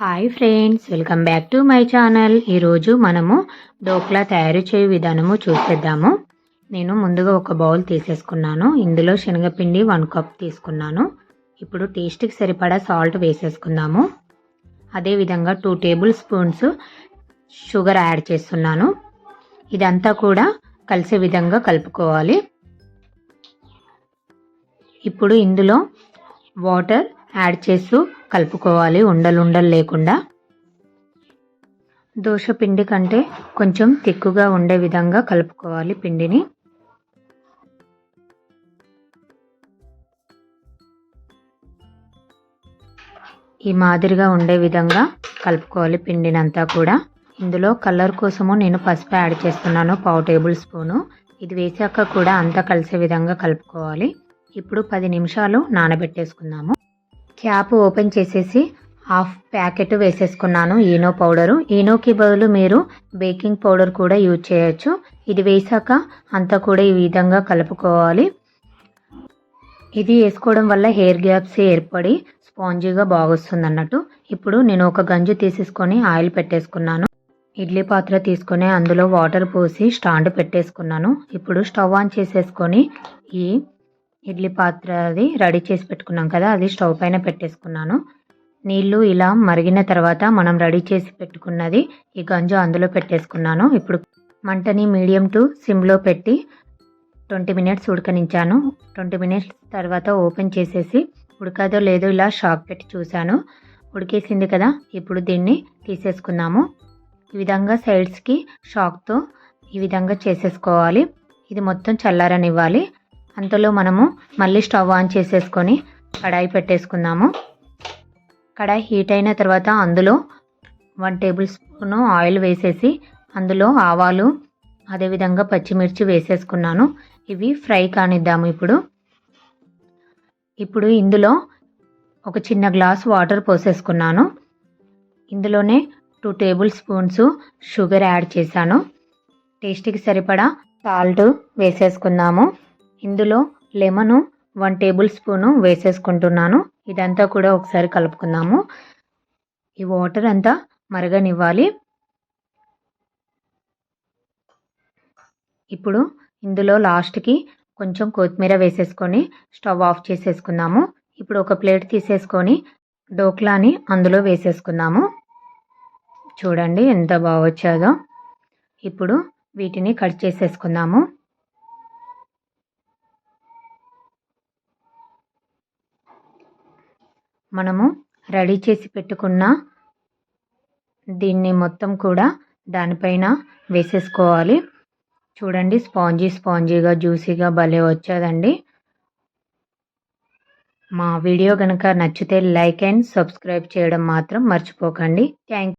Hi friends welcome back to my channel ఈరోజు మనము డోక్లా తయారు చేయ విధానము చూసేద్దాము. నేను ముందుగా ఒక బౌల్ తీసేసుకున్నాను. ఇందులో శనగపిండి వన్ కప్ తీసుకున్నాను. ఇప్పుడు టేస్ట్కి సరిపడా సాల్ట్ వేసేసుకుందాము. అదేవిధంగా two table spoons sugar add చేస్తున్నాను. ఇదంతా కూడా కలిసే విధంగా కలుపుకోవాలి. ఇప్పుడు ఇందులో వాటర్ యాడ్ చేస్తూ కలుపుకోవాలి ఉండలు ఉండలు లేకుండా. దోశ పిండి కంటే కొంచెం తిక్కుగా ఉండే విధంగా కలుపుకోవాలి పిండిని. ఈ మాదిరిగా ఉండే విధంగా కలుపుకోవాలి పిండినంతా కూడా. ఇందులో కలర్ కోసము నేను పసుపు యాడ్ చేస్తున్నాను పావు టేబుల్ స్పూను. ఇది వేసాక కూడా అంతా కలిసే విధంగా కలుపుకోవాలి. ఇప్పుడు పది నిమిషాలు నానబెట్టేసుకుందాము. క్యాప్ ఓపెన్ చేసేసి హాఫ్ ప్యాకెట్ వేసేసుకున్నాను ఈనో పౌడరు. ఈనోకి బదులు మీరు బేకింగ్ పౌడర్ కూడా యూజ్ చేయొచ్చు. ఇది వేసాక అంతా కూడా ఈ విధంగా కలుపుకోవాలి. ఇది వేసుకోవడం వల్ల హెయిర్ గ్యాప్స్ ఏర్పడి స్పాంజీగా బాగొస్తుంది అన్నట్టు ఇప్పుడు నేను ఒక గంజు తీసేసుకొని ఆయిల్ పెట్టేసుకున్నాను. ఇడ్లీ పాత్ర తీసుకొని అందులో వాటర్ పోసి స్టాండ్ పెట్టేసుకున్నాను. ఇప్పుడు స్టవ్ ఆన్ చేసేసుకొని ఈ ఇడ్లీ పాత్ర అది రెడీ చేసి పెట్టుకున్నాం కదా అది స్టవ్ పైన పెట్టేసుకున్నాను. నీళ్ళు ఇలా మరిగిన తర్వాత మనం రెడీ చేసి పెట్టుకున్నది ఈ గంజు అందులో పెట్టేసుకున్నాను. ఇప్పుడు మంటని మీడియం టు సిమ్లో పెట్టి ట్వంటీ మినిట్స్ ఉడకనించాను. ట్వంటీ మినిట్స్ తర్వాత ఓపెన్ చేసేసి ఉడకదో లేదో ఇలా షాక్ పెట్టి చూశాను. ఉడికేసింది కదా ఇప్పుడు దీన్ని తీసేసుకుందాము. ఈ విధంగా సైడ్స్కి షాక్తో ఈ విధంగా చేసేసుకోవాలి. ఇది మొత్తం చల్లారనివ్వాలి. అంతలో మనము మళ్ళీ స్టవ్ ఆన్ చేసేసుకొని కడాయి పెట్టేసుకుందాము. కడాయి హీట్ అయిన తర్వాత అందులో వన్ టేబుల్ స్పూన్ ఆయిల్ వేసేసి అందులో ఆవాలు అదేవిధంగా పచ్చిమిర్చి వేసేసుకున్నాను. ఇవి ఫ్రై కానిద్దాము ఇప్పుడు. ఇప్పుడు ఇందులో ఒక చిన్న గ్లాస్ వాటర్ పోసేసుకున్నాను. ఇందులోనే two table spoons sugar add చేశాను. టేస్ట్కి సరిపడా సాల్ట్ వేసేసుకుందాము. ఇందులో లెమను వన్ టేబుల్ స్పూను వేసేసుకుంటున్నాను. ఇదంతా కూడా ఒకసారి కలుపుకుందాము. ఈ వాటర్ అంతా మరగనివ్వాలి. ఇప్పుడు ఇందులో లాస్ట్కి కొంచెం కొత్తిమీర వేసేసుకొని స్టవ్ ఆఫ్ చేసేసుకుందాము. ఇప్పుడు ఒక ప్లేట్ తీసేసుకొని డోక్లాని అందులో వేసేసుకుందాము. చూడండి ఎంత బాగా వచ్చాదో ఇప్పుడు వీటిని కట్ చేసేసుకుందాము. మనము రెడీ చేసి పెట్టుకున్న దీన్ని మొత్తం కూడా దానిపైన వేసేసుకోవాలి. చూడండి స్పాంజీ స్పాంజీగా జ్యూసీగా భలే వచ్చేదండి. మా వీడియో కనుక నచ్చితే లైక్ అండ్ సబ్స్క్రైబ్ చేయడం మాత్రం మర్చిపోకండి. థ్యాంక్